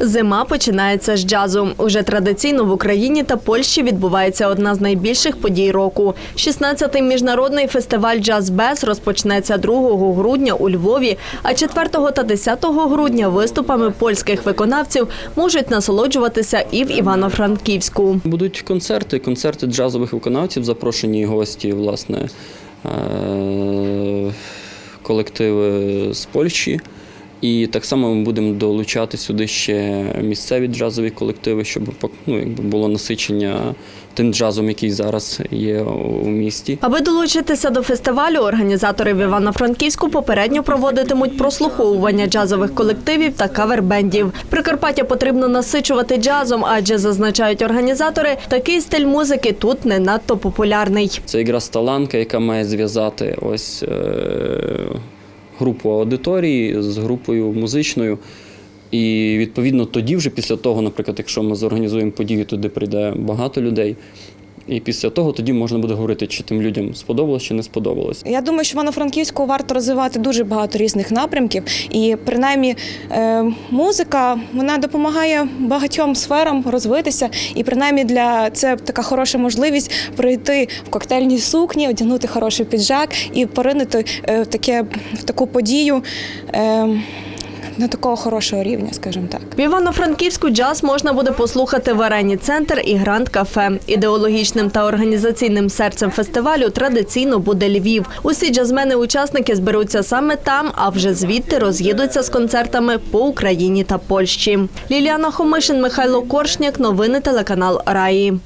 Зима починається з джазу. Уже традиційно в Україні та Польщі відбувається одна з найбільших подій року. 16-й міжнародний фестиваль Джаз Без розпочнеться 2 грудня у Львові, а 4 та 10 грудня виступами польських виконавців можуть насолоджуватися і в Івано-Франківську. Будуть концерти, концерти джазових виконавців, запрошені гості, власне, е, колективи з Польщі. І так само ми будемо долучати сюди ще місцеві джазові колективи, щоб ну, якби було насичення тим джазом, який зараз є у місті. Аби долучитися до фестивалю, організатори в Івано-Франківську попередньо проводитимуть прослуховування джазових колективів та кавербендів. Прикарпаття потрібно насичувати джазом, адже зазначають організатори, такий стиль музики тут не надто популярний. Це якраз таланка, яка має зв'язати ось е, групу аудиторії з групою музичною. І відповідно тоді, вже після того, наприклад, якщо ми зорганізуємо подію, туди прийде багато людей. І після того тоді можна буде говорити, чи тим людям сподобалось, чи не сподобалось. Я думаю, що Івано-Франківську варто розвивати дуже багато різних напрямків, і принаймні е, музика вона допомагає багатьом сферам розвитися. І принаймні для це така хороша можливість прийти в коктейльній сукні, одягнути хороший піджак і поринути е, в таке в таку подію. Е, на такого хорошого рівня, скажімо так. В Івано-Франківську джаз можна буде послухати в арені Центр і Гранд Кафе. Ідеологічним та організаційним серцем фестивалю традиційно буде Львів. Усі джазмени-учасники зберуться саме там, а вже звідти роз'їдуться з концертами по Україні та Польщі. Ліліана Хомишин, Михайло Коршняк. Новини телеканал Раї.